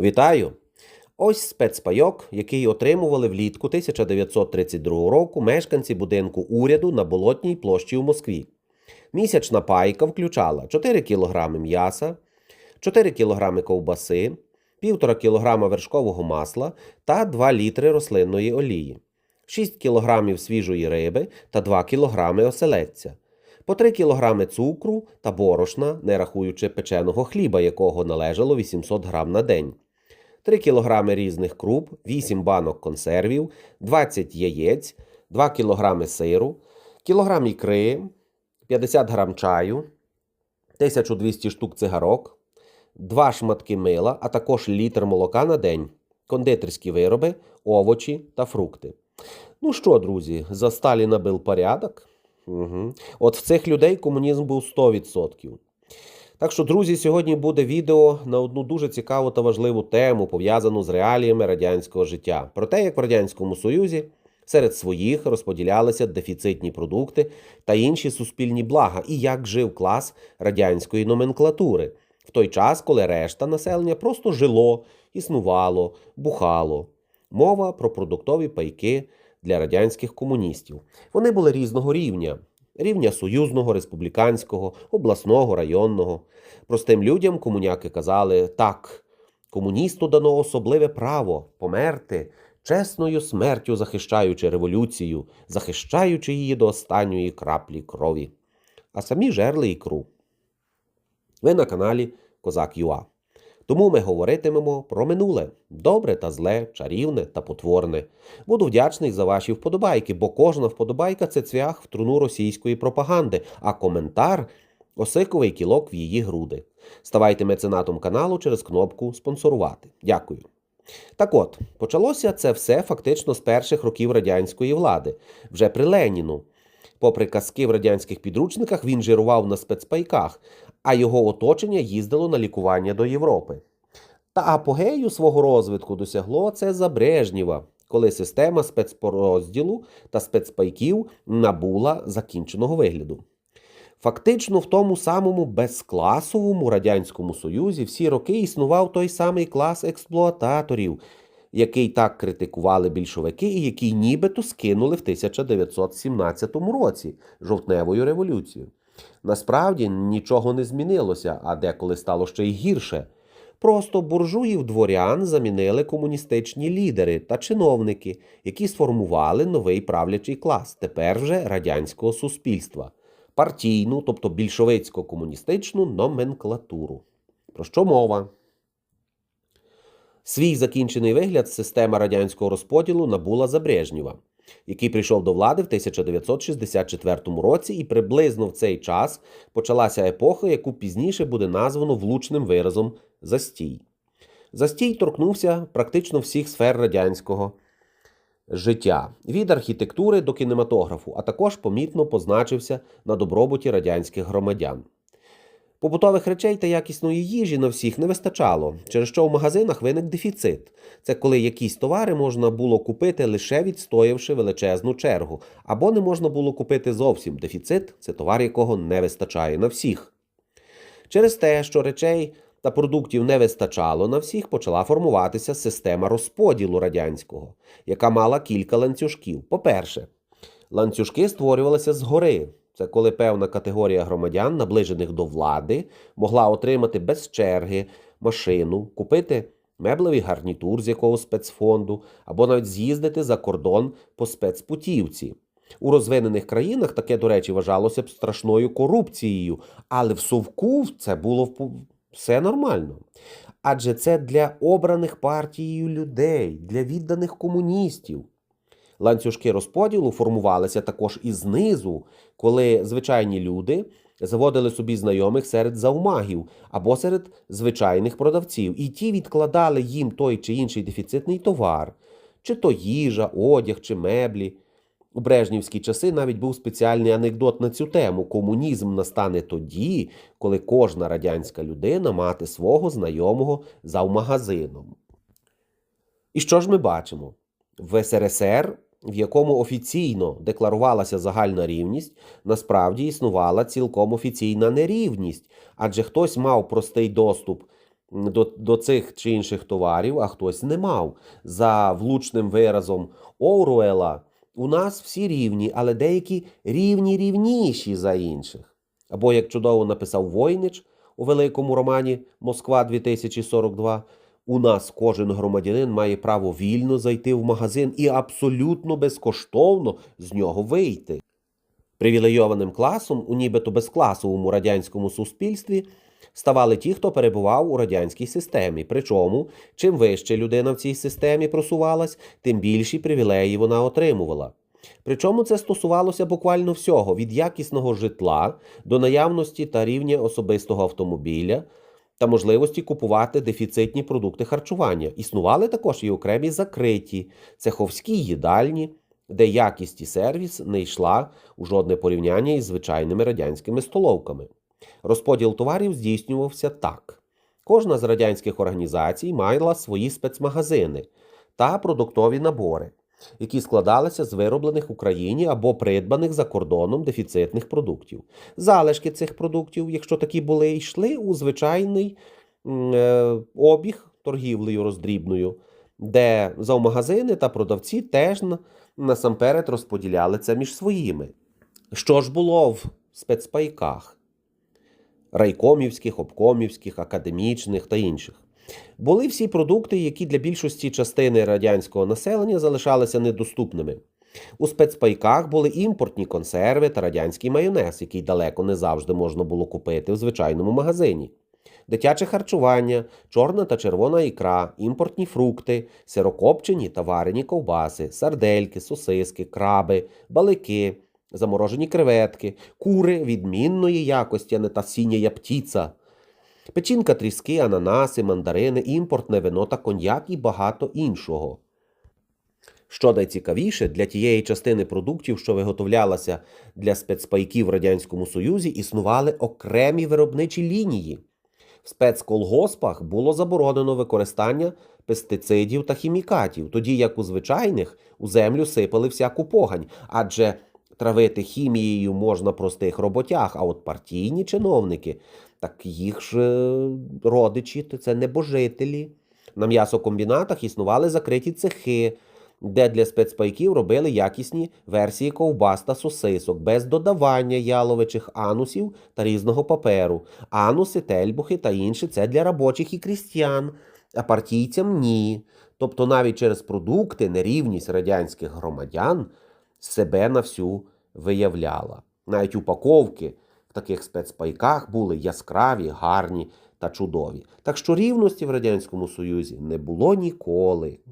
Вітаю! Ось спецпайок, який отримували влітку 1932 року мешканці будинку уряду на Болотній площі у Москві. Місячна пайка включала 4 кг м'яса, 4 кг ковбаси, 1,5 кг вершкового масла та 2 літри рослинної олії, 6 кг свіжої риби та 2 кг оселедця, по 3 кг цукру та борошна, не рахуючи печеного хліба, якого належало 800 г на день. 3 кг різних круп, 8 банок консервів, 20 яєць, 2 кг сиру, кілограм ікри, 50 г чаю, 1200 штук цигарок, 2 шматки мила, а також літр молока на день, кондитерські вироби, овочі та фрукти. Ну що, друзі, за Сталіна був порядок? Угу. От в цих людей комунізм був 100%. Так що, друзі, сьогодні буде відео на одну дуже цікаву та важливу тему, пов'язану з реаліями радянського життя. Про те, як в Радянському Союзі серед своїх розподілялися дефіцитні продукти та інші суспільні блага, і як жив клас радянської номенклатури в той час, коли решта населення просто жило, існувало, бухало. Мова про продуктові пайки для радянських комуністів. Вони були різного рівня. Рівня союзного, республіканського, обласного, районного. Простим людям комуняки казали так, комуністу дано особливе право померти, чесною смертю захищаючи революцію, захищаючи її до останньої краплі крові. А самі жерли ікру. Ви на каналі Козак Юа. Тому ми говоритимемо про минуле добре та зле, чарівне та потворне. Буду вдячний за ваші вподобайки, бо кожна вподобайка це цвях в труну російської пропаганди, а коментар осиковий кілок в її груди. Ставайте меценатом каналу через кнопку спонсорувати. Дякую. Так от, почалося це все фактично з перших років радянської влади, вже при Леніну. Попри казки в радянських підручниках, він жирував на спецпайках, а його оточення їздило на лікування до Європи. Та апогею свого розвитку досягло це за Брежнєва, коли система спецпорозділу та спецпайків набула закінченого вигляду. Фактично, в тому самому безкласовому Радянському Союзі всі роки існував той самий клас експлуататорів, який так критикували більшовики і який нібито скинули в 1917 році жовтневою революцією. Насправді нічого не змінилося, а деколи стало ще й гірше. Просто буржуїв дворян замінили комуністичні лідери та чиновники, які сформували новий правлячий клас, тепер вже радянського суспільства, партійну, тобто більшовицько-комуністичну номенклатуру. Про що мова? Свій закінчений вигляд система радянського розподілу набула за Брежнєва, який прийшов до влади в 1964 році, і приблизно в цей час почалася епоха, яку пізніше буде названо влучним виразом застій. Застій торкнувся практично всіх сфер радянського життя від архітектури до кінематографу, а також помітно позначився на добробуті радянських громадян. Побутових речей та якісної їжі на всіх не вистачало, через що в магазинах виник дефіцит. Це коли якісь товари можна було купити лише відстоявши величезну чергу, або не можна було купити зовсім дефіцит це товар, якого не вистачає на всіх. Через те, що речей та продуктів не вистачало на всіх, почала формуватися система розподілу радянського, яка мала кілька ланцюжків. По-перше, ланцюжки створювалися згори. Це коли певна категорія громадян, наближених до влади, могла отримати без черги машину, купити меблевий гарнітур з якогось спецфонду, або навіть з'їздити за кордон по спецпутівці. У розвинених країнах таке, до речі, вважалося б страшною корупцією, але в совку це було все нормально. Адже це для обраних партією людей, для відданих комуністів. Ланцюжки розподілу формувалися також і знизу, коли звичайні люди заводили собі знайомих серед заумагів або серед звичайних продавців, і ті відкладали їм той чи інший дефіцитний товар, чи то їжа, одяг, чи меблі. У брежнівські часи навіть був спеціальний анекдот на цю тему: комунізм настане тоді, коли кожна радянська людина мати свого знайомого завмагазином. І що ж ми бачимо? В СРСР, в якому офіційно декларувалася загальна рівність, насправді існувала цілком офіційна нерівність, адже хтось мав простий доступ до, до цих чи інших товарів, а хтось не мав. За влучним виразом Оруела, у нас всі рівні, але деякі рівні рівніші за інших. Або, як чудово написав Войнич у великому романі Москва 2042, у нас кожен громадянин має право вільно зайти в магазин і абсолютно безкоштовно з нього вийти. Привілейованим класом у нібито безкласовому радянському суспільстві ставали ті, хто перебував у радянській системі. Причому, чим вище людина в цій системі просувалась, тим більші привілеї вона отримувала. Причому це стосувалося буквально всього: від якісного житла до наявності та рівня особистого автомобіля та можливості купувати дефіцитні продукти харчування. Існували також і окремі закриті цеховські їдальні, де якість і сервіс не йшла у жодне порівняння із звичайними радянськими столовками. Розподіл товарів здійснювався так: кожна з радянських організацій мала свої спецмагазини та продуктові набори, які складалися з вироблених в Україні або придбаних за кордоном дефіцитних продуктів. Залишки цих продуктів, якщо такі були, йшли у звичайний е, обіг торгівлею роздрібною, де завмагазини та продавці теж насамперед розподіляли це між своїми. Що ж було в спецпайках? райкомівських, обкомівських, академічних та інших. Були всі продукти, які для більшості частини радянського населення залишалися недоступними. У спецпайках були імпортні консерви та радянський майонез, який далеко не завжди можна було купити в звичайному магазині. Дитяче харчування, чорна та червона ікра, імпортні фрукти, сирокопчені та варені ковбаси, сардельки, сосиски, краби, балики, заморожені креветки, кури відмінної якості, а не та сіняя птіця, печінка тріски, ананаси, мандарини, імпортне вино та коньяк і багато іншого. Що найцікавіше, для тієї частини продуктів, що виготовлялася для спецпайків в Радянському Союзі, існували окремі виробничі лінії. В спецколгоспах було заборонено використання пестицидів та хімікатів, тоді як у звичайних у землю сипали всяку погань, адже травити хімією можна простих роботяг, а от партійні чиновники, так їх ж е, родичі, то це небожителі. На м'ясокомбінатах існували закриті цехи, де для спецпайків робили якісні версії ковбас та сосисок без додавання яловичих анусів та різного паперу. Ануси, тельбухи та інші це для робочих і крістян, а партійцям ні. Тобто навіть через продукти нерівність радянських громадян себе на всю виявляла. Навіть упаковки в таких спецпайках були яскраві, гарні та чудові. Так що рівності в Радянському Союзі не було ніколи.